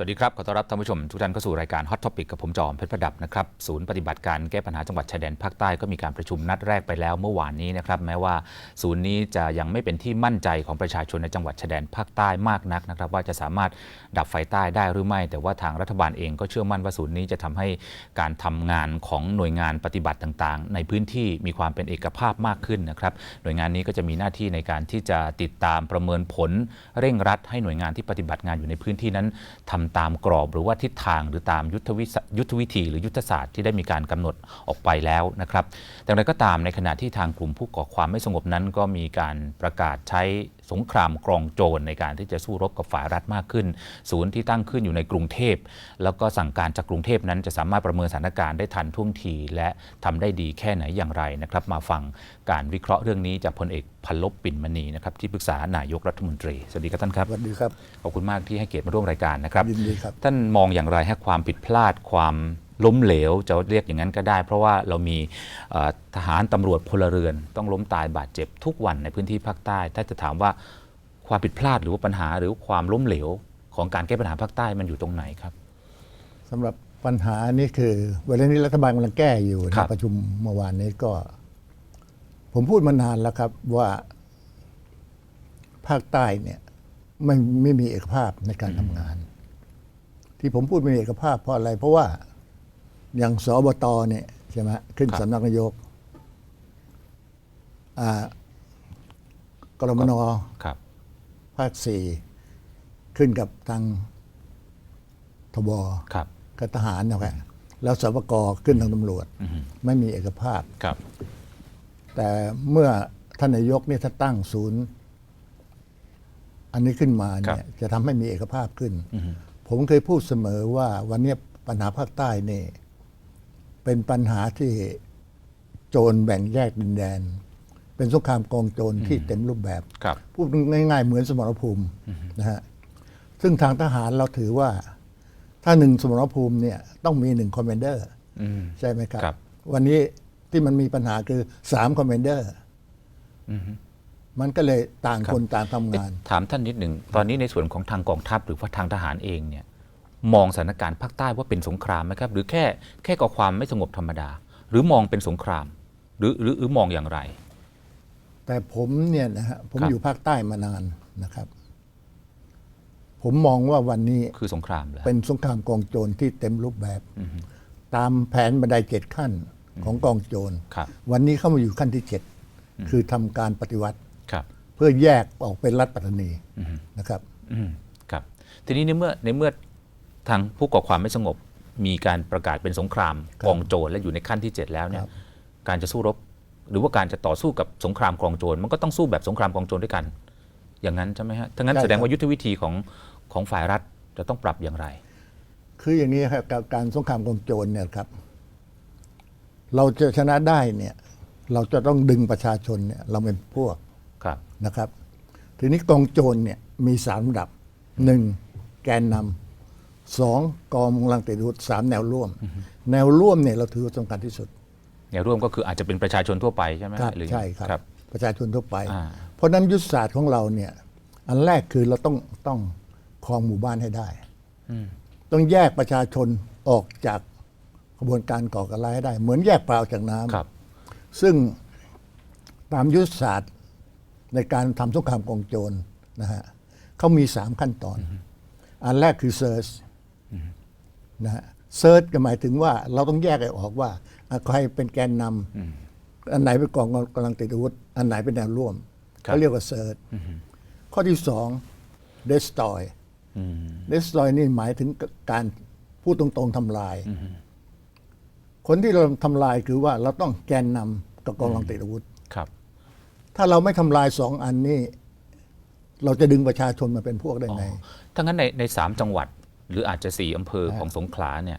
สวัสดีครับ ขอต้อนรับท่านผู้ชมทุกท่านเข้าสู่รายการ Hot Topic กับผมจอมเพชรประดับนะครับศูนย์ปฏิบัติการแก้ปัญหาจังหวัดชายแดนภาคใต้ก็มีการประชุมนัดแรกไปแล้วเมื่อวานนี้นะครับแม้ว่าศูนย์นี้จะยังไม่เป็นที่มั่นใจของประชาชนในจังหวัดชายแดนภาคใต้มากนักนะครับว่าจะสามารถดับไฟใต้ได้หรือไม่ แต่ว่าทางรัฐบาลเองก็เชื่อมั่นว่าศูนย์นี้จะทำให้การทำงานของหน่วยงานปฏิบัติต่างๆ ในพื้นที่มีความเป็นเอกภาพมากขึ้นนะครับหน่วยงานนี้ก็จะมีหน้าที่ในการที่จะติดตามประเมินผล เร่งรัดให้หน่วยงานที่ปฏิบัติงานอยู่ในพื้นที่นั้นทำตามกรอบหรือว่าทิศทางหรือตามยุทธวิสยุทธวิธี หรือยุทธศาสตร์ที่ได้มีการกำหนดออกไปแล้วนะครับแต่อย่างไรก็ตามในขณะที่ทางกลุ่มผู้ก่อความไม่สงบนั้น ก็มีการประกาศใช้สงครามกรองโจรในการที่จะสู้รบกับฝ่ายรัฐมากขึ้น ศูนย์ที่ตั้งขึ้นอยู่ในกรุงเทพ แล้วก็สั่งการจากกรุงเทพนั้นจะสามารถประเมินสถานการณ์ได้ทันท่วงที และทำได้ดีแค่ไหนอย่างไรนะครับ มาฟังการวิเคราะห์เรื่องนี้จากพลเอกพันลบปิ่นมณีนะครับที่ปรึกษานายกรัฐมนตรี สวัสดีครับท่านครับ สวัสดีครับ ขอบคุณมากที่ให้เกียรติมาร่วมรายการนะครับยินดีครับ ท่านมองอย่างไรให้ความผิดพลาดความล้มเหลวจะเรียกอย่างนั้นก็ได้ เพราะว่าเรามีเอ่อทหารตำรวจพลเรือน ต้องล้มตายบาดเจ็บทุกวันในพื้นที่ภาคใต้ ถ้าจะถามว่าความผิดพลาดหรือว่าปัญหาหรือความล้มเหลว ของการแก้ปัญหาภาคใต้มันอยู่ตรงไหนครับสำหรับปัญหานี้คือเวลานี้รัฐบาลกำลังแก้อยู่ครัในบประชุมเมื่อวานนี้ก็ ผมพูดมานานแล้วครับว่าภาคใต้เนี่ยไม่ไม่มีเอกภาพในการทำงาน ที่ผมพูดไม่มีเอกภาพเพราะอะไร เพราะว่าอย่างสบตเนี่ยใช่ไหมขึ้นครับสำนักนายกอ่ากรมนครับ ภาคสี่ขึ้นกับทางทบครับกับทหารนะครับแล้วสปกขึ้นทางตำรวจ ไม่มีเอกภาพครับ แต่เมื่อท่านนายกเนี่ยถ้าตั้งศูนย์ อันนี้ขึ้นมาเนี่ยจะทำให้มีเอกภาพขึ้น ผมเคยพูดเสมอว่าวันนี้ปัญหาภาคใต้นี่ เป็นปัญหาที่โจรแบ่งแยกดินแดน เป็นสงครามกองโจรที่เต็มรูปแบบครับพูดง่าย ๆ เหมือนสมรภูมินะฮะซึ่งทางทหารเราถือว่า ถ้าหนึ่งสมรภูมิเนี่ยต้องมีหนึ่งคอมเมนเดอร์อืมใช่ไหมครับครับวันนี้ที่มันมีปัญหาคือสามคอมเมนเดอร์ มันก็เลยต่างครับคนต่างทำงานเอ๊ะถามท่านนิดหนึ่ง ตอนนี้ในส่วนของทางกองทัพหรือว่าทางทหารเองเนี่ยมองสถานการณ์ภาคใต้ว่าเป็นสงครามไหมครับ หรือแค่แค่ก่อความไม่สงบธรรมดา หรือมองเป็นสงคราม หรือหรือหรือมองอย่างไร แต่ผมเนี่ยนะฮะผมครับอยู่ภาคใต้มานานนะครับ ผมมองว่าวันนี้คือสงครามเหรอเป็นสงครามกองโจรที่เต็มรูปแบบ ตามแผนบันไดเจ็ดขั้นของกองโจรครับวันนี้เข้ามาอยู่ขั้นที่เจ็ดคือทำการปฏิวัติครับ เพื่อแยกออกเป็นรัฐปัตตานีนะครับอืมครับ ทีนี้ในเมื่อในเมื่อทางผู้ก่อความไม่สงบมีการประกาศเป็นสงครามครับกองโจรและอยู่ในขั้นที่เจ็ดแล้วเนี่ยครับการจะสู้รบ หรือว่าการจะต่อสู้กับสงครามกองโจรมันก็ต้องสู้แบบสงครามกองโจรด้วยกัน อย่างนั้นใช่ไหมฮะทั้างนั้นแสดงว่ายุทธวิธีของของฝ่ายรัฐจะต้องปรับอย่างไร คืออย่างนี้ครับกับการสงครามกองโจรเนี่ยครับ เราจะชนะได้เนี่ย เราจะต้องดึงประชาชนเนี่ยเราเป็นพวก ครับนะครับ ทีนี้กองโจรเนี่ยมีสามระดับหนึ่งแกนนำสองกองกำลังติดอาวุธสามแนวร่วม แนวร่วมเนี่ยเราถือว่าสำคัญที่สุด แนวร่วมก็คืออาจจะเป็นประชาชนทั่วไปใช่ไหมครับหรือใช่ครับครับประชาชนทั่วไป อ่า เพราะฉะนั้นยุทธศาสตร์ของเราเนี่ยอันแรกคือเราต้องต้องครองหมู่บ้านให้ได้ ต้องแยกประชาชนออกจากกระบวนการก่อการร้ายให้ได้ เหมือนแยกปลาออกจากน้ำ ครับ ซึ่งตามยุทธศาสตร์ ในการทำสงครามกองโจรนะฮะเขามีสามขั้นตอน อันแรกคือเซิร์ชนะฮะเซิร์ชก็หมายถึงว่าเราต้องแยกให้ออกว่าอะใครเป็นแกนนำอันไหนเป็นกองกำลังติดอาวุธ อันไหนเป็นแนวร่วมครับเขาเรียกว่าเซิร์ชข้อที่สอง destroy destroy นี่หมายถึงการพูดตรงๆทำลาย คนที่เราทำลายคือว่าเราต้องแกนนำกับกองกำลังติดอาวุธครับ ถ้าเราไม่ทำลายสองอันนี้ เราจะดึงประชาชนมาเป็นพวกได้ไงทั้างนั้นในในสามจังหวัด หรืออาจจะสี่อำเภอของสงขลาเนี่ย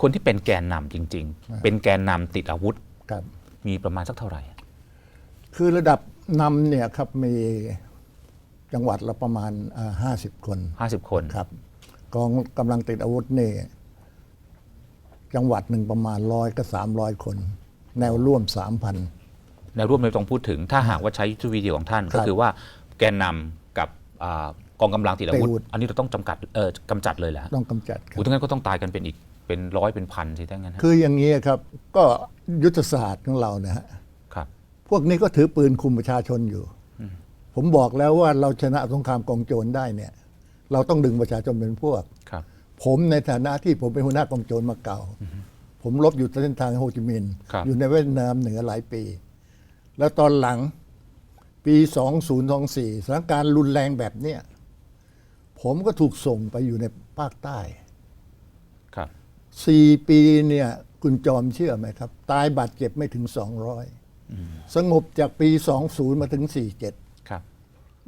คนที่เป็นแกนนำจริง ๆ เป็นแกนนำติดอาวุธครับมีประมาณสักเท่าไหร่ คือระดับนำเนี่ยครับมีจังหวัดละประมาณห้าสิบคน 50 คนครับกองกำลังติดอาวุธนี่จังหวัดหนึ่งประมาณร้อยก็สามร้อยคน แนวร่วมสามพัน ในร่วมไม่ต้องพูดถึง ถ้าหากว่าใช้ยุทธวิธีของท่านครับก็คือว่าแกนนำกับอ่ากองกำลังติดอาวุธติดอาวุธ อันนี้เราต้องจำกัดเออกำจัดเลยแหละต้องกำจัดครัอุบทั้างนั้นก็ต้องตายกันเป็นอีกเป็นร้อยเป็นพันสิถ้างั้นฮะคืออย่างนี้ครับก็ยุทธศาสตร์ของเรานะฮะครับ พวกนี้ก็ถือปืนคุมประชาชนอยู่ ผมบอกแล้วว่าเราชนะสงครามกองโจรได้เนี่ย เราต้องดึงประชาชนเป็นพวกครับ ผมในฐานะที่ผมเป็นหัวหน้ากองโจรมาเก่า ผมรบอยู่เส้นทางโฮจิมินห์ครับอยู่ในเวียดนามเหนือหลายปี แล้วตอนหลังปี 2024สถานการณ์รุนแรงแบบเนี้ยผมก็ถูกส่งไปอยู่ในภาคใต้ครับสี่ปีเนี่ยคุณจอมเชื่อไหมครับ ตายบาดเจ็บไม่ถึง 200 สงบจากปี 20 มาถึง 47 ครับ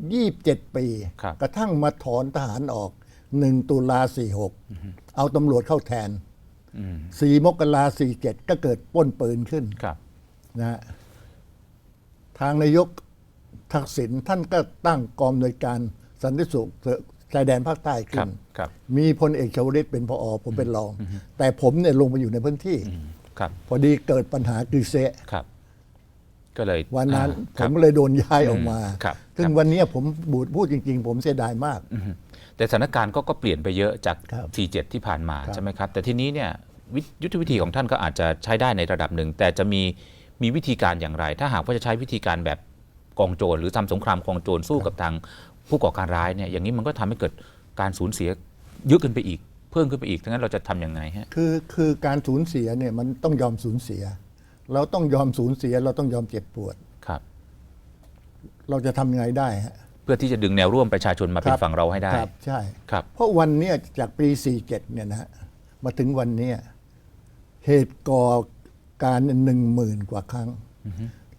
27 ปีครับกระทั่งมาถอนทหารออก 1 ตุลา 46 เอาตำรวจเข้าแทนอืม4มกรา47 ก็เกิดปล้นปืนขึ้นครับนะฮะ ทางนายกทักษิณท่านก็ตั้งกองอำนวยการสันติสุขชายแดนภาคใต้คขึ้รับนครับมีพลเอกชวลิตเป็นพออผมเป็นรอง แต่ผมเนี่ยลงไปอยู่ในพื้นที่ครับพอดีเกิดปัญหากฤเซะครับก็เลยวันนั้นอ่าผครับมเลยโดนย้ายออกมาครับซึ่คงรับวันเนี้ยผมบูดพูดจริง ๆ ผมเสียดายมากอืมแต่สถานการณ์ก็ก็เปลี่ยนไปเยอะจากครับ47 ที่ผ่านมาครับใช่ไหมครับ แต่ทีนี้เนี่ยวิยุทธวิธีของท่านก็อาจจะใช้ได้ในระดับหนึ่ง แต่จะมี มีวิธีการอย่างไร ถ้าหากว่าจะใช้วิธีการแบบกองโจรหรือทำสงครามกองโจรสู้กับทางผู้ก่อการร้ายเนี่ยอย่างนี้มันก็ทำให้เกิดการสูญเสียเยอะขึ้นไปอีก เพิ่มขึ้นไปอีกทั้งนั้นเราจะทำยังไงฮะคือคือการสูญเสียเนี่ยมันต้องยอมสูญเสีย เราต้องยอมสูญเสีย เราต้องยอมเจ็บปวดครับ เราจะทำยังไงได้ฮะเพื่อที่จะดึงแนวร่วมประชาชนมาเป็คนรับฝั่งเราให้ได้ครับใช่ครับเพราะวันเนี้ยจากปี 47 เนี่ยนะฮะมาถึงวันเนี้ยเหตุก่อ การหนึ่งหมื่นกว่าครั้ง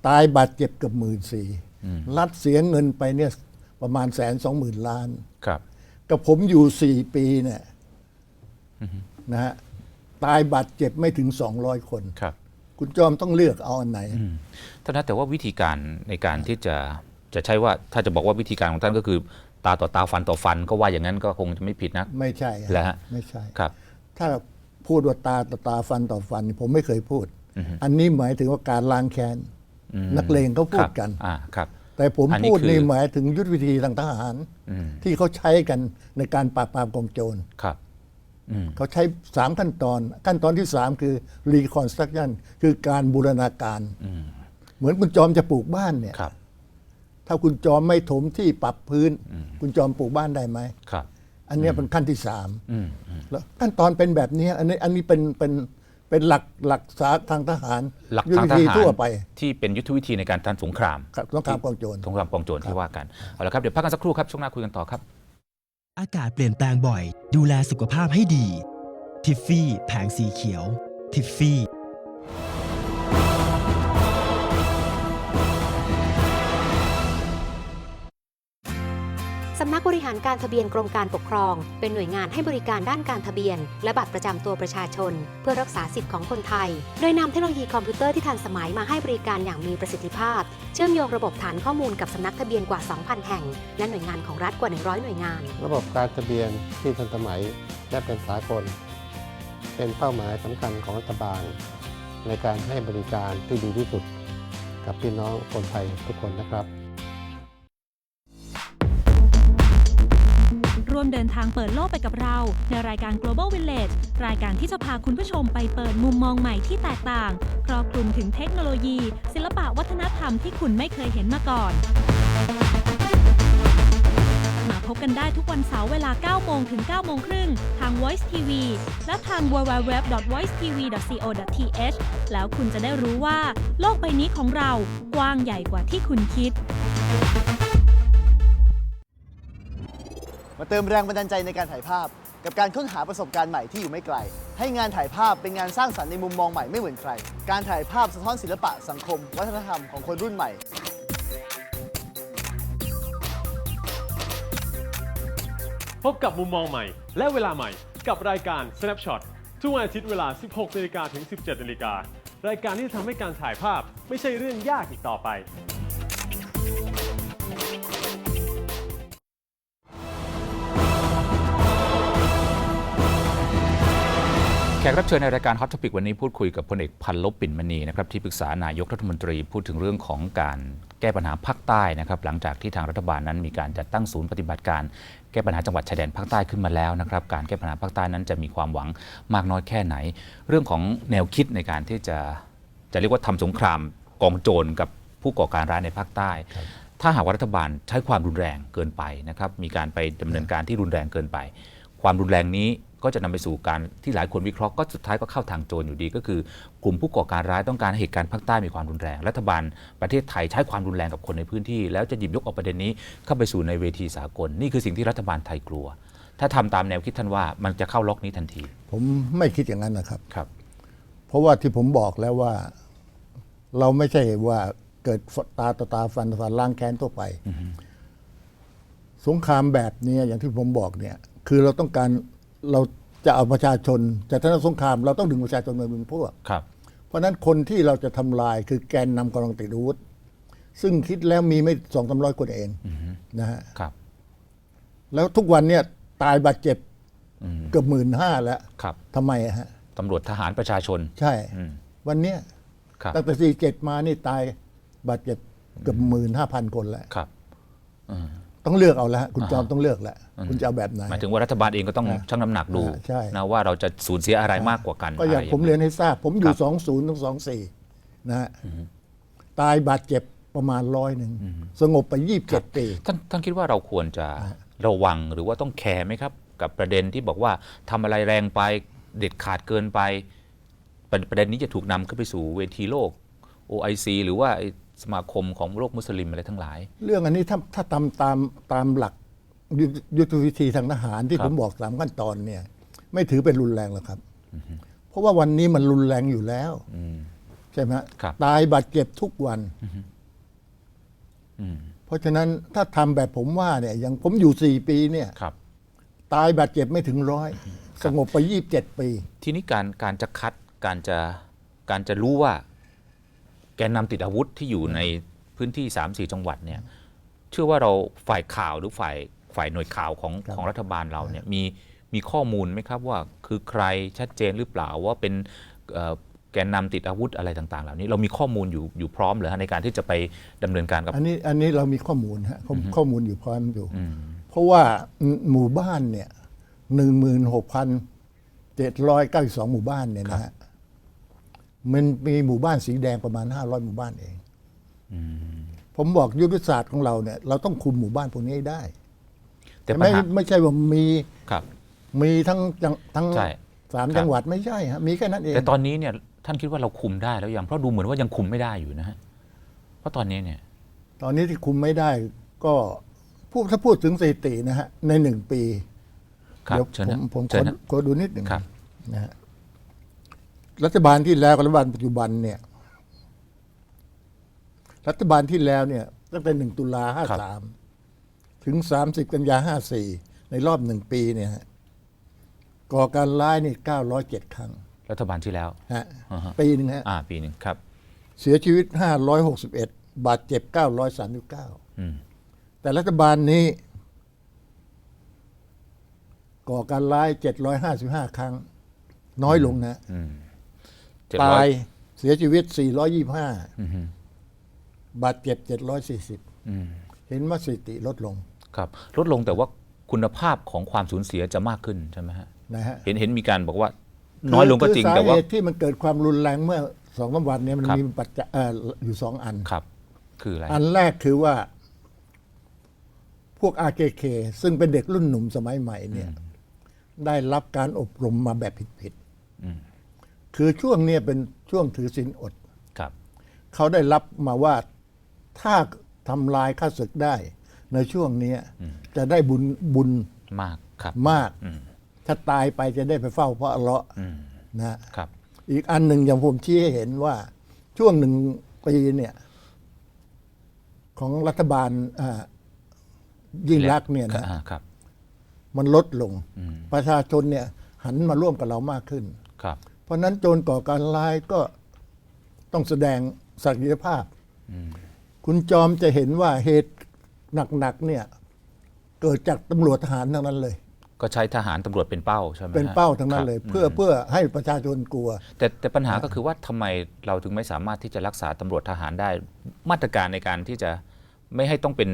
ตายบาดเจ็บเกับหมื่นสี่รัฐเสียเงินไปเนี่ยประมาณแสนสองหมื่นล้านครับกับผมอยู่สี่ปีเนี่ยนะฮะตายบาดเจ็บไม่ถึงสองร้อยคนครับ คุณจอมต้องเลือกเอาอันไหนท่านนะแต่ว่าวิธีการในการที่จะจะใช้ว่าถ้าจะบอกว่าวิธีการของท่านก็คือ ตาต่อตาฟันต่อฟัน ก็ว่าอย่างนั้นก็คงจะไม่ผิดนะ ไม่ใช่ฮะแล้วฮะไม่ใช่ครับ ถ้าพูดว่าตาต่อตาฟันต่อฟัน ผมไม่เคยพูด อันนี้หมายถึงว่าการล้างแค้นอืมนักเลงเขาพูครัดบกันอ่าครับ แต่ผมอันนี้พูดคือนี่หมายถึงยุทธวิธีทางทหารอืมที่เขาใช้กันในการปราบปรามกองโจรครับอืมเขาใช้สามขั้นตอน ขั้นตอนที่สามคือ reconstruction คือการบูรณาการ เหมือนคุณจอมจะปลูกบ้านเนี่ยครับถ้าคุณจอมไม่ถมที่ปรับพื้น คุณจอมปลูกบ้านได้ไหมครับ อันเนี้ยเป็นขั้นที่สามอืมอืมแล้วขั้นตอนเป็นแบบนี้ อันนี้อันนี้เป็นเป็น เป็นหลักหลักษาทางทหารหลักยุทธทางวิทธีหารทั่วไปที่เป็นยุทธวิธีในการทันสงครามครับสงครามกองโจร สงครามกองโจรที่ว่ากันเอาละครับเดี๋ยวพักกันสักครู่ครับช่วงหน้าคุยกันต่อครับ อากาศเปลี่ยนแปลงบ่อย ดูแลสุขภาพให้ดี ทิฟฟี่ แผงสีเขียว ทิฟฟี่ หารการทะเบียนกรมการปกครอง เป็นหน่วยงานให้บริการด้านการทะเบียน และบัตรประจำตัวประชาชน เพื่อรักษาสิทธิ์ของคนไทย โดยนำเทคโนโลยีคอมพิวเตอร์ที่ทันสมัยมาให้บริการอย่างมีประสิทธิภาพ เชื่อมโยงระบบฐานข้อมูลกับสำนักทะเบียนกว่า 2,000 แห่ง และหน่วยงานของรัฐกว่า 100 หน่วยงาน ระบบการทะเบียนที่ทันสมัยและเป็นสากล เป็นเป้าหมายสำคัญของรัฐบาล ในการให้บริการที่ดีที่สุด กับพี่น้องคนไทยทุกคนนะครับ วมเดินทางเปิดโลกไปกับเรา ในรายการ global village รายการที่จะพาคุณผู้ชมไปเปิดมุมมองใหม่ที่แตกต่าง ครอบคลุมถึงเทคโนโลยี ศิลปะวัฒนธรรมที่คุณไม่เคยเห็นมาก่อน มาพบกันได้ทุกวันเสาร์เวลา 9 โมงถึง 9 โมงครึ่ง ทาง Voice TV และทาง www.voicetv.co.th แล้วคุณจะได้รู้ว่า โลกใบนี้ของเรากว้างใหญ่กว่าที่คุณคิด มาเติมแรงบันดาลใจในการถ่ายภาพ กับการค้นหาประสบการณ์ใหม่ที่อยู่ไม่ไกล ให้งานถ่ายภาพเป็นงานสร้างสรรค์ในมุมมองใหม่ไม่เหมือนใคร การถ่ายภาพสะท้อนศิลปะสังคม วัฒนธรรมของคนรุ่นใหม่ พบกับมุมมองใหม่ และเวลาใหม่กับรายการ Snapshot ทุกวันอาทิตย์เวลา 16นาฬิกาถึง 17นาฬิการายการที่จะทำให้การถ่ายภาพไม่ใช่เรื่องยากอีกต่อไป แขกรับเชิญในรายการ Hot Topic วันนี้พูดคุยกับพลเอกพันลบปิ่นมณีนะครับที่ปรึกษานายกรัฐมนตรีพูดถึงเรื่องของการแก้ปัญหาภาคใต้นะครับหลังจากที่ทางรัฐบาลนั้นมีการจัดตั้งศูนย์ปฏิบัติการ แก้ปัญหาจังหวัดชายแดนภาคใต้ขึ้นมาแล้วนะครับการแก้ปัญหาภาคใต้นั้นจะมีความหวังมากน้อยแค่ไหน เรื่องของแนวคิดในการที่จะจะเรียกว่าทำสงครามกองโจรกับผู้ก่อการร้ายในภาคใต้ ถ้าหากว่ารัฐบาลใช้ความรุนแรงเกินไปนะครับมีการไปดำเนินการที่รุนแรงเกินไป ความรุนแรงนี้ ก็จะนำไปสู่การที่หลายคนวิเคราะห์ก็สุดท้ายก็เข้าทางโจรอยู่ดี ก็คือกลุ่มผู้ก่อการร้ายต้องการให้เหตุการณ์ภาคใต้มีความรุนแรง รัฐบาลประเทศไทยใช้ความรุนแรงกับคนในพื้นที่ แล้วจะหยิบยกเอาประเด็นนี้เข้าไปสู่ในเวทีสากล นี่คือสิ่งที่รัฐบาลไทยกลัว ถ้าทำตามแนวคิดท่านว่ามันจะเข้าล็อกนี้ทันที ผมไม่คิดอย่างนั้นนะครับครับ เพราะว่าที่ผมบอกแล้วว่าเราไม่ใช่ว่าเกิดตาต่อตาฟันต่อฟันล้างแค้นทั่วไป สงครามแบบนี้อย่างที่ผมบอกเนี่ย คือเราต้องการ เราจะเอาประชาชนจะทำสงคราม เราต้องดึงประชาชนมาเป็นพวก ครับ เพราะฉะนั้นคนที่เราจะทำลายคือแกนนำกำลังติดอาวุธซึ่งคิดแล้วมีไม่สองสามร้อยคนเองนะฮะครับ แล้วทุกวันเนี่ยตายบาดเจ็บเกือบหมื่นห้าแล้วครับทำไมอะฮะ ตำรวจทหารประชาชน ใช่ อืม วันเนี้ยครับ ตั้งแต่สี่เจ็ดมานี่ตายบาดเจ็บเกือบหมื่นห้าพันคนแล้ว ครับ ต้องเลือกเอาแล้วฮะคุณจอมต้องเลือกแหละคุณจะเอาแบบไหน หมายถึงว่ารัฐบาลเองก็ต้องชั่งน้ำหนักดูอ่าใช่ นะว่าเราจะสูญเสียอะไรมากกว่ากันก็อย่างะไรผมเรียนให้ทราบ ผมอยู่ครับสองศูนย์ถึงสองสี่นะฮะตายบาดเจ็บประมาณร้อยหนึ่งสงบไปยี่สิบเจ็ดปี ท่านท่านคิดว่าเราควรจะระวังหรือว่าต้องแคร์ไหมครับ กับประเด็นที่บอกว่าทำอะไรแรงไปเด็ดขาดเกินไปประประเด็นนี้จะถูกนำขึ้นไปสู่เวทีโลก OIC หรือว่าไอ้ สมาคมของโลกมุสลิมอะไรทั้งหลาย เรื่องอันนี้ถ้าถ้าตามตามตามหลักยุทธยุทธวิธีทางทหารที่ครับ ผมบอกสามขั้นตอนเนี่ย ไม่ถือเป็นรุนแรงหรอกครับ เพราะว่าวันนี้มันรุนแรงอยู่แล้ว อืม ใช่ไหมฮะครับ ตายบาดเจ็บทุกวัน อืมเพราะฉะนั้นถ้าทำแบบผมว่าเนี่ยอย่างผมอยู่สี่ปีเนี่ย ครับ ตายบาดเจ็บไม่ถึงร้อยสงบไปยี่สิบเจ็ดปี ทีนี้การการจะคัดการจะการจะรู้ว่า แกนนำติดอาวุธที่อยู่ในพื้นที่ 3 4 จังหวัดเนี่ยเชื่อว่าเราฝ่ายข่าวหรือฝ่ายฝ่ายหน่วยข่าวของครับ ของรัฐบาลเราเนี่ยมีมีข้อมูลไหมครับว่าคือใครชัดเจนหรือเปล่าว่าเป็นเอ่อแกนนำติดอาวุธอะไรต่างๆ เหล่านี้เรามีข้อมูลอยู่อยู่พร้อมเหรือฮะในการที่จะไปดำเนินการกับ อันนี้อันนี้เรามีข้อมูลฮะข้อข้อมูลอยู่พร้อมอยู่อืมเพราะว่าหมู่บ้านเนี่ยหนึ่งหมื่นหกพันเจ็ดร้อยเก้าสิบสองหมู่บ้านเนี่ยนะฮะ มันมีหมู่บ้านสีแดงประมาณห้าร้อยหมู่บ้านเองผมบอกยุทธศาสตร์ของเราเนี่ย เราต้องคุมหมู่บ้านพวกนี้ให้ได้ แต่ปัญไม่หาไม่ใช่ว่ามีครับ มีทั้งจังทั้งใช่สามครับ จังหวัดไม่ใช่ฮะมีแค่นั้นเอง แต่ตอนนี้เนี่ยท่านคิดว่าเราคุมได้แล้วยังเพราะดูเหมือนว่ายังคุมไม่ได้อยู่นะฮะเพราะตอนนี้เนี่ย ตอนนี้ที่คุมไม่ได้ก็พูดถ้าพูดถึงสถิตินะฮะ ในหนึ่งปีครับเดี๋ยวเชิญผนะมผมเชิขอญนะขอดูนิดหนึ่งครับ นะฮะ รัฐบาลที่แล้วกับรัฐบาลปัจจุบันเนี่ย รัฐบาลที่แล้วเนี่ย ตั้งแต่หนึ่งตุลาห้าสามถึงสามสิบกันยาห้าสี่ในรอบหนึ่งปีเนี่ยฮะก่อการร้ายนี่เก้าร้อยเจ็ดครั้ง รัฐบาลที่แล้วฮะอ่าฮะปีหนึ่งฮะอ่า ปีหนึ่งครับ เสียชีวิตห้าร้อยหกสิบเอ็ดบาดเจ็บเก้าร้อยสามสิบเก้าอืมแต่รัฐบาลนี้ ก่อการร้าย755ครั้ง น้อยลงนะ อืมเจ็ดตาร้อยยเสียชีวิต อืม425 บาดเจ็บ 740 อืมเห็นว่าสถิติลดลงครับ ลดลงแต่ว่าคุณภาพของความสูญเสียจะมากขึ้นใช่ไหมฮะนะฮะเห็นเห็นมีการบอกว่า น้อยลงก็จริงคือแต่ว่าสาเหตุที่มันเกิดความรุนแรงเมื่อสองสามวันเนี้มันครับ มีปัจจัยเอ่ออยู่สองอัน ครับ คืออะไรอันแรกคือว่า พวก RKK ซึ่งเป็นเด็กรุ่นหนุ่มสมัยใหม่เนี่ย ได้รับการอบรมมาแบบผิดอืมๆ คือช่วงเนี้เป็นช่วงถือศีลอด ครับ เขาได้รับมาว่าถ้าทำลายข้าศึกได้ ในช่วงเนี้ยจะได้บุญบุญมากครับ มาก อืม ถ้าตายไปจะได้ไปเฝ้าพระอัลเลาะห์อืม นะ ครับ อีกอันหนึ่งอย่างผมชี้ให้เห็นว่าช่วงหนึ่งปีเนี่ย ของรัฐบาลอ่ายิ่งรักษณ์เนี่ยนะอ่าครับ มันลดลงอืมประชาชนเนี่ย หันมาร่วมกับเรามากขึ้น ครับ เพราะฉะนั้นโจรก่อการร้ายก็ต้องแสดงศักยภาพ คุณจอมจะเห็นว่าเหตุหนักๆเนี่ย เกิดจากตำรวจทหารทั้งนั้นเลย ก็ใช้ทหารตำรวจเป็นเป้าใช่ไหมฮะเป็นเป้าทั้งนั้นเลยครับเพื่อมเพื่อให้ประชาชนกลัว แต่แต่ปัญหาก็คือว่าทำไมเราถึงไม่สามารถที่จะรักษาตำรวจทหารได้ มาตรการในการที่จะไม่ให้ต้องเป็น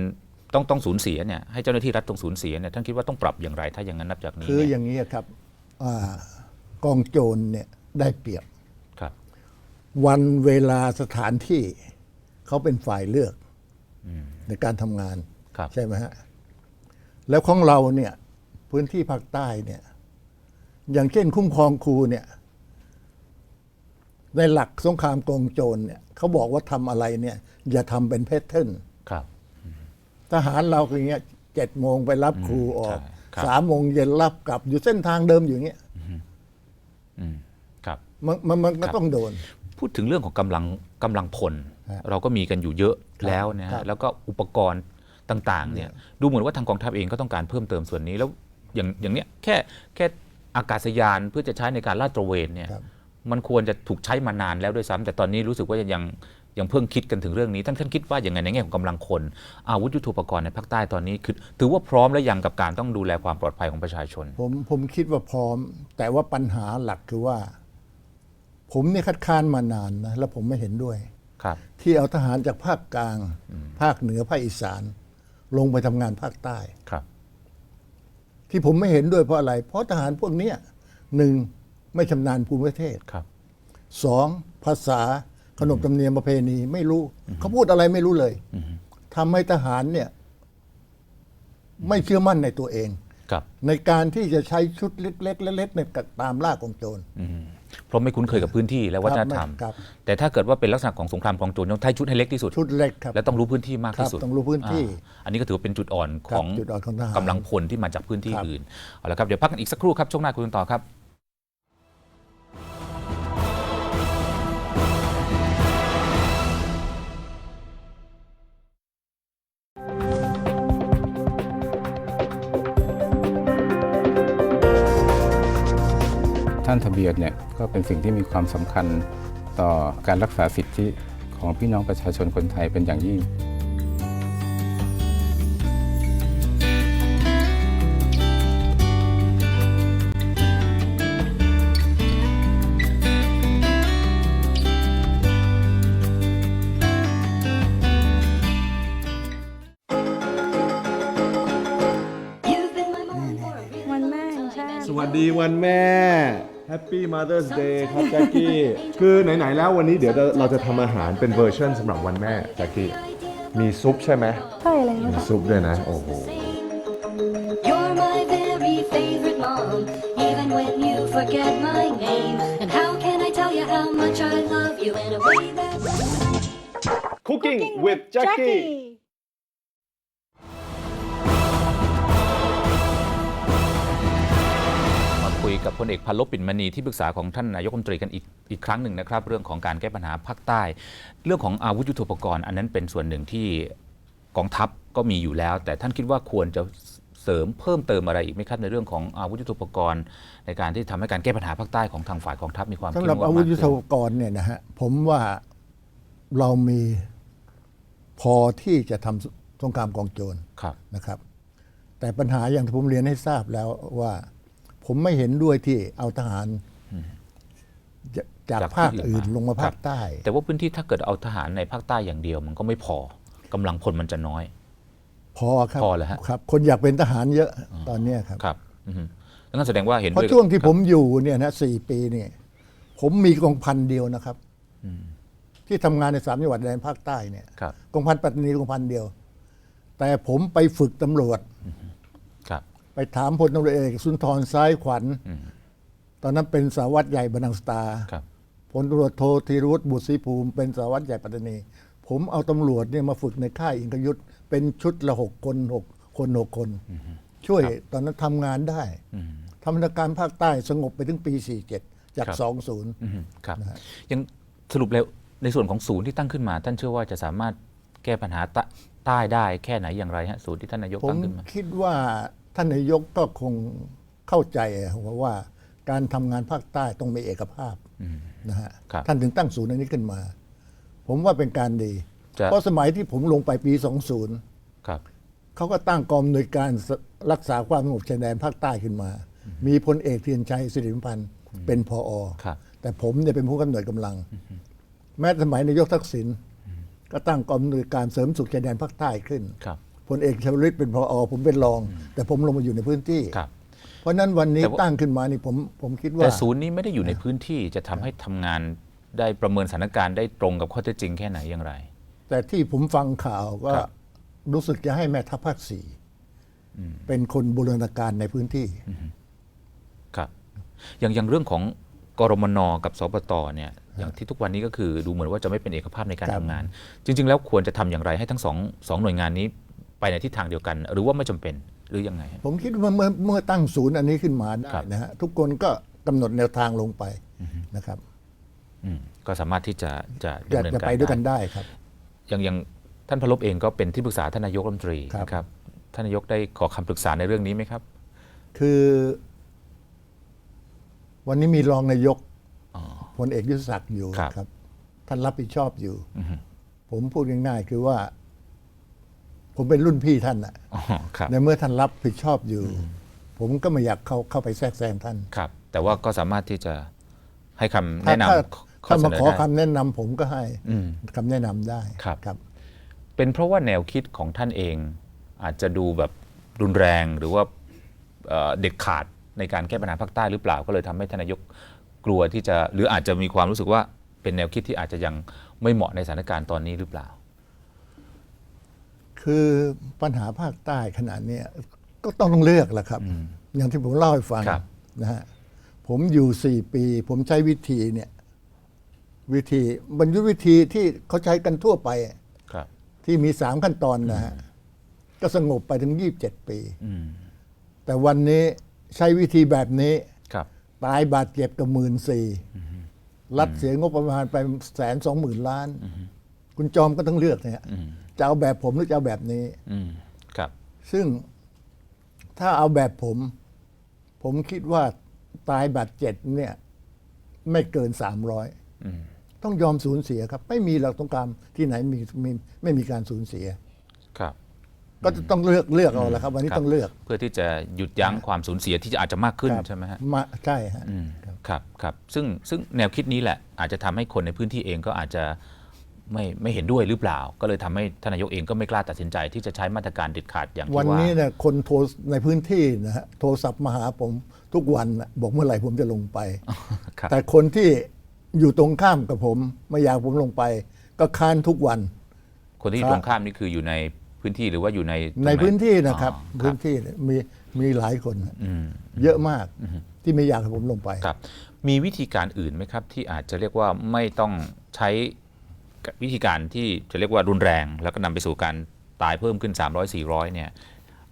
ต้องต้องสูญเสียเนี่ยให้เจ้าหน้าที่รัฐต้องสูญเสียเนี่ยท่านคิดว่าต้องปรับอย่างไรถ้าอย่างนั้นนับจากนี้คืออเนี่ยย่างนี้ครับอากองโจรเนี่ย ได้เปรียบ ครับ วันเวลาสถานที่เขาเป็นฝ่ายเลือกในการทำงาน ครับ ใช่ไหมฮะ แล้วของเราเนี่ยพื้นที่ภาคใต้เนี่ย อย่างเช่นคุ้มครองครูเนี่ย ในหลักสงครามกองโจรเนี่ยเขาบอกว่าทำอะไรเนี่ย อย่าทำเป็นแพทเทิร์นครับ ทหารเราคืออย่างเงี้ยเจ็ดโมงไปรับครูออกใช่ครับ สามโมงเย็นรับกลับอยู่เส้นทางเดิมอยู่อย่างเงี้ย อืมครับ มันมันมันก็ครับต้องโดน พูดถึงเรื่องของกำลังกำลังพล ฮะเราก็มีกันอยู่เยอะแล้วนะครัฮะบ แล้วก็อุปกรณ์ต่างๆเนี่ยดูเหมือนว่าทางกองทัพเองก็ต้องการเพิ่มเติมส่วนนี้แล้วอย่างอย่างเนี้ยแค่แค่อากาศยานเพื่อจะใช้ในการลาดตระเวนเนี่ยครับ มันควรจะถูกใช้มานานแล้วด้วยซ้ำแต่ตอนนี้รู้สึกว่ายังยังเพิ่งคิดกันถึงเรื่องนี้ท่านท่านคิดว่าอย่างไงในแง่ของกำลังคน อาวุธยุทโธปกรณ์ในภาคใต้ตอนนี้คือถือว่าพร้อมและยังกับการต้องดูแลความปลอดภัยของประชาชน ผมผมคิดว่าพร้อม แต่ว่าปัญหาหลักคือว่า ผมเนี่ยคัดค้านมานานนะแล้วผมไม่เห็นด้วย ครับ ที่เอาทหารจากภาคกลาง ภาคเหนือภาคอีสาน ลงไปทำงานภาคใต้ ครับ ที่ผมไม่เห็นด้วยเพราะอะไร เพราะทหารพวกเนี้ยหนึ่งไม่ชำนาญภูมิประเทศครับ สองภาษาขนบธรรมเนียมประเพณีไม่รู้ เขาพูดอะไรไม่รู้เลยทำให้ทหารเนี่ย ไม่เชื่อมั่นในตัวเอง ครับ ในการที่จะใช้ชุดเล็กๆเล็กๆในการตามล่ากองโจรอืม เพราะไม่คุ้นเคยกับพื้นที่และวัฒนธรรม ครับแต่ถ้าเกิดว่าเป็นลักษณะของสงครามกองโจรต้องใช้ชุดให้เล็กที่สุด ชุดเล็กครับ และต้องรู้พื้นที่มากที่สุดครับต้องรู้พื้นที่อ่าอันนี้ก็ถือว่าเป็นจุดอ่อนครัขบองจุดอ่อนของทหาร กำลังพลที่มาจากพื้นที่ครับอื่นเอาละครับเดี๋ยวพักกันอีกสักครู่ครับช่วงหน้าคุยกันต่อครับ ท่านทะเบียนเนี่ยก็เป็นสิ่งที่มีความสำคัญต่อการรักษาสิทธิของพี่น้องประชาชนคนไทยเป็นอย่างยิ่งวันแม่แห่งชาติ สวัสดีวันแม่ Happy Mother's Day ครับแจ็คกี้คือไหนๆแล้ววันนี้เดี๋ยวเราเราจะทำอาหารเป็นเวอร์ชันสำหรับวันแม่แจ็คกี้มีซุปใช่ไหมใช่แล้วมีซุปด้วยนะ โอ้โห You're my very favorite mom, even when you forget my name. And how can I tell you how much I love you in a way that. Cooking with Jackie กับพลเอกพันลบปิ่นมณีที่ปรึกษาของท่านนายกรัฐมนตรีกันอีกอีกครั้งหนึ่งนะครับเรื่องของการแก้ปัญหาภาคใต้ เรื่องของอาวุธยุทโธปกรณ์ อันนั้นเป็นส่วนหนึ่งที่กองทัพก็มีอยู่แล้ว แต่ท่านคิดว่าควรจะเสริมเพิ่มเติมอะไรอีกไหมครับในเรื่องของอาวุธยุทโธปกรณ์ ในการที่ทำให้การแก้ปัญหาภาคใต้ของทางฝ่ายกองทัพมีความสำหรับเข้มงวดอาวุธมากยุทโธขึ้นปกรณ์เนี่ยนะฮะผมว่าเรามีพอที่จะทำสงครามกองโจรครับนะครับ แต่ปัญหาอย่างที่ผมเรียนให้ทราบแล้วว่า ผมไม่เห็นด้วยที่เอาทหารจะจากจากภาคที่อื่อื่นนมาลงมาครัภาบคใต้ แต่ว่าพื้นที่ถ้าเกิดเอาทหารในภาคใต้อย่างเดียว มันก็ไม่พอกำลังพลมันจะน้อย พอครับพอเหรอฮะครับ คนอยากเป็นทหารเยอะตอนเนี้ยครับครับอือฮึแล้วนั่นแสดงว่าเห็นเพราะด้วยช่วงที่ครับผมอยู่เนี่ยนะสี่ปีเนี่ยผมมีกองพันเดียวนะครับที่ทำงานในสามจังหวัดแดนภาคใต้เนี่ยครับกองพันปัตตานีกองพันเดียว แต่ผมไปฝึกตำรวจครับ ไปถามพลตำรวจเอกสุนทรซ้ายขวัญ ตอนนั้นเป็นสารวัตรใหญ่บรรนังสตาครับพลตำรวจโทธีรวุฒิบุตรศรีภูมิ เป็นสารวัตรใหญ่ปัตตานี ผมเอาตำรวจเนี่ยมาฝึกในค่ายอิงกยุทธเป็นชุดละหกคนหกคนหกคน ช่วยตอนนั้นทำงานได้ทำนาการภาคใต้สงบไปถึงปี 47 จากครับ20อือฮึครับนะฮะยังสรุปแล้วในส่วนของศูนย์ที่ตั้งขึ้นมา ท่านเชื่อว่าจะสามารถแก้ปัญหาใต้ใต้ได้แค่ไหนอย่างไรฮะศูนย์ที่ท่านนายกผมตั้งขึ้นมาคิดว่า ท่านนายกก็คงเข้าใจว่าว่าการทำงานภาคใต้ต้องมีเอกภาพนะฮะครับท่านถึงตั้งศูนย์อันนี้ขึ้นมา ผมว่าเป็นการดีจะเพราะสมัยที่ผมลงไปปี 20 ครับเขาก็ตั้งกองอำนวยการสรักษาความสงบชายแดนภาคใต้ขึ้นมา มีพลเอกเทียนชัยสิริพันธ์เป็นพออครับแต่ผมเนี่ยเป็นผู้กำหนดกำลัง แม้สมัยนายกทักษิณก็ตั้งกองอำนวยการเสริมสุขชายแดนภาคใต้ขึ้นครับ พลเอกชวลิตเป็นพออผมเป็นรอง แต่ผมลงมาอยู่ในพื้นที่ ครับ เพราะฉะนั้นวันนี้แต่ว่า ตั้งขึ้นมานี่ผมผมคิดว่า แต่ศูนย์นี้ไม่ได้อยู่ในพื้นที่จะทำให้ทำงานได้ประเมินสถานการณ์ได้ตรงกับข้อเท็จจริงแค่ไหนอย่างไร แต่ที่ผมฟังข่าวก็ครับ รู้สึกจะให้แม่ทัพภาคสี่เป็นคนบูรณาการในพื้นที่ ครับอย่างอย่างเรื่องของกรมนกับสปตเนี่ยอย่างที่ทุกวันนี้ก็คือดูเหมือนว่าจะไม่เป็นเอกภาพในการครับ ทำงาน จริง ๆ แล้วควรจะทำอย่างไรให้ทั้งสองสองหน่วยงานนี้ ไปในทิศทางเดียวกัน หรือว่าไม่จำเป็นหรือยังไงฮะผมคิดว่าเมื่อเมื่อตั้งศูนย์อันนี้ขึ้นมาได้ครับนะฮะทุกคนก็กำหนดแนวทางลงไปนะครับอืมก็สามารถที่จะจะจะดำเนินจะการไปด้วยกันได้ครับ อย่างอย่างท่านพลบเองก็เป็นที่ปรึกษาท่านนายกรัฐมนตรีครับนะครับท่านนายกได้ขอคำปรึกษาในเรื่องนี้ไหมครับ คือ วันนี้มีรองนายกอ๋อพลเอกยุทธศักดิ์อยู่ครับครับท่านรับผิดชอบอยู่อือฮึผมพูดง่ายๆคือว่า ผมเป็นรุ่นพี่ท่านอะอ๋อครับในเมื่อท่านรับผิดชอบอยู่ ผมก็ไม่อยากเข้าเข้าไปแทรกแซงท่านครับ แต่ว่าก็สามารถที่จะให้คำถ้าแนะนถ้าำข้อถ้าเสมานอขอได้คำแนะนำผมก็ให้อืมคำแนะนำได้ครับครับ เป็นเพราะว่าแนวคิดของท่านเอง อาจจะดูแบบรุนแรงหรือว่าเอ่อเด็ดขาดในการแก้ปัญหาภาคใต้หรือเปล่าก็เลยทำให้ท่านนายกกลัวที่จะหรืออาจจะมีความรู้สึกว่าเป็นแนวคิดที่อาจจะยังไม่เหมาะในสถานการณ์ตอนนี้หรือเปล่า คือปัญหาภาคใต้ขนาดเนี้ยก็ต้องเลือกแหละครับ อย่างที่ผมเล่าให้ฟังครับนะฮะผมอยู่สี่ปี ผมใช้วิธีเนี่ย วิธีบรรยุทธวิธีที่เขาใช้กันทั่วไปครับที่มีสามขั้นตอนนะฮะก็สงบไปถึงยี่บเจ็ดปีอืมแต่วันนี้ใช้วิธีแบบนี้ครับตายบาดเจ็บกับหมื่นสี่รัฐเสียงบประมาณไปแสนสองหมื่นล้าน คุณจอมก็ต้องเลือกเนี่ยอืม จะเอาแบบผมหรือจะเอาแบบนี้ อืมครับ ซึ่งถ้าเอาแบบผม ผมคิดว่าตายบาดเจ็บเนี่ย ไม่เกินสามร้อยอืมต้องยอมสูญเสียครับ ไม่มีหลักตรงกรรมที่ไหนมีมีไม่มีการสูญเสีย ครับ ก็จะต้องเลือกเลือกเอาละครับ วันนี้ครับ ต้องเลือกเพื่อที่จะหยุดยั้งความสูญเสียที่จะอาจจะมากขึ้นครับใช่ไหมฮะมาใช่ฮะ อืมครับครับซึ่งซึ่งแนวคิดนี้แหละอาจจะทำให้คนในพื้นที่เองก็อาจจะ ไม่ไม่เห็นด้วยหรือเปล่า ก็เลยทำให้ท่านนายกเองก็ไม่กล้าตัดสินใจที่จะใช้มาตรการเด็ดขาดอย่างที่วันว่านี้เนี่ยคนโทรในพื้นที่นะฮะโทรศัพท์มาหาผมทุกวันน่ะบอกเมื่อไหร่ผมจะลงไปครับแต่คนที่อยู่ตรงข้ามกับผมไม่อยากผมลงไป ก็ค้านทุกวัน คนที่อยู่ตรงข้ามนี่คืออยู่ในพื้นที่หรือว่าอยู่ในตรงในไหพื้นที่นะครับอ๋อครัพื้บนที่เนี่ยมีมีหลายคนฮะอืมเยอะมากที่ไม่อยากให้ผมลงไปครับ มีวิธีการอื่นไหมครับ ที่อาจจะเรียกว่าไม่ต้องใช้ วิธีการที่จะเรียกว่ารุนแรง แล้วก็นำไปสู่การตายเพิ่มขึ้น 300 400เนี่ย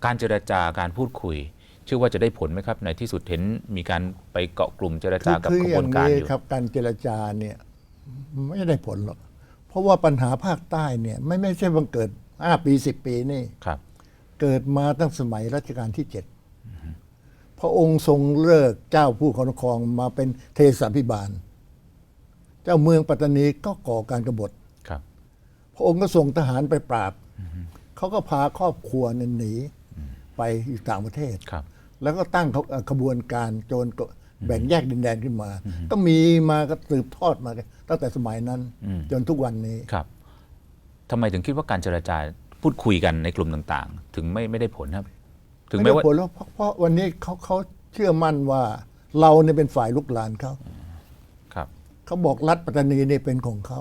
การเจรจาการพูดคุยเชื่อว่าจะได้ผลไหมครับในที่สุดเห็นมีการไปเกาะกลุ่มเจรคืจาอกับคือกระอบวย่านงการนี้อยู่ครับการเจรจาเนี่ยไม่ได้ผลหรอกเพราะว่าปัญหาภาคใต้เนี่ยไม่ไม่ใช่บังเกิดห้าปีสิบปีนี่ครับ เกิดมาตั้งสมัยรัชกาลที่เจ็ดพระองค์ทรงเลิกเจ้าผู้ครองครองมาเป็นเทสาพิบาล เจ้าเมืองปัตตานีก็ก่อการกบฏครับ พระองค์ก็ส่งทหารไปปราบ เขาก็พาครอบครัวเนี่ยหนีไปอยู่ต่างประเทศ ครับ แล้วก็ตั้งเขาเอ่อขบวนการโจรก็แบ่งแยกดินแดนขึ้นมา ก็มีมาก็สืบทอดมา ตั้งแต่สมัยนั้นอืมจนทุกวันนี้ครับทำไมถึงคิดว่าการเจรจาพูดคุยกันในกลุ่มต่างๆ ถึงไม่ไม่ได้ผลครับ ถึงไม่แม้ได้ว่าผลแล้วเพราะเพราะวันนี้เขาเขาเชื่อมั่นว่าเราเนี่ยเป็นฝ่ายลุกลานเขาครับ เขาบอกรัฐปัตตานีนี่เป็นของเขา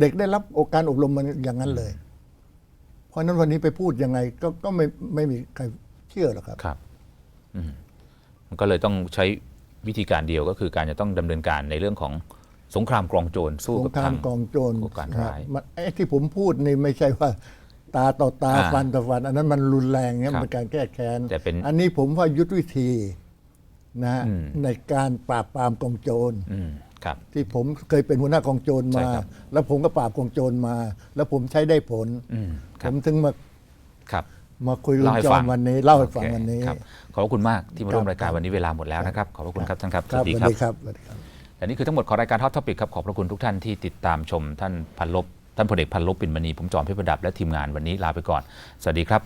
เด็กได้รับโอกาสอบรมมันอย่างนั้นเลย เพราะฉะนั้นวันนี้ไปพูดยังไง ก็ก็ไม่ไม่มีใครเชื่อหรอกครับครับอืมมันก็เลยต้องใช้วิธีการเดียวก็คือการจะต้องดำเนินการในเรื่องของสงครามกรองโจรสู้สงกับคราทามงกองโจรผู้การร้ายมันไอ้ที่ผมพูดนี่ไม่ใช่ว่าตาต่อตาอ่าฟันต่อฟัน อันนั้นมันรุนแรงเนี่ยครับมันเป็นการแก้แค้นแต่เป็นอันนี้ผมว่ายุทธวิธีนะฮะอืมในการปราบปรามกองโจรอืม ครับที่ผมเคยเป็นหัวหน้ากองโจรใช่มา ครับ แล้วผมก็ปราบกองโจรมา แล้วผมใช้ได้ผล อืมคผรับมถึงมาครับ มาคุยกับเล่าให้จอฟัมงวันนี้เล่าให้ฟังโอเควันนี้ ครับขอบพระคุณมากที่มาร่วมครับรายการวันนี้เวลาหมดแล้วนะครับ ขอบพระคุณครับท่านครับ ครับสวัสดีครับสวัสดีครับ และนี่คือทั้งหมดของรายการ Hot Topic ครับ ขอบพระคุณทุกท่านที่ติดตามชม ท่านพันลบ ท่านพลเอกพันลบปิ่นมณี ผมจอมเพชรประดับ และทีมงานวันนี้ลาไปก่อน สวัสดีครับ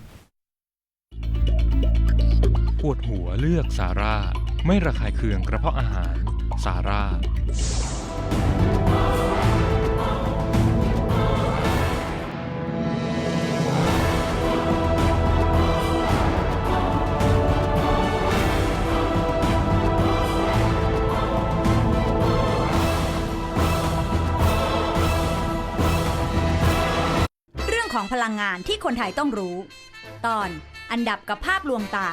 ปวดหัวเลือกซาร่า ไม่ระคายเคืองกระเพาะอาหาร ซาร่าเรื่องของพลังงานที่คนไทยต้องรู้ ตอนอันดับกับภาพลวงตา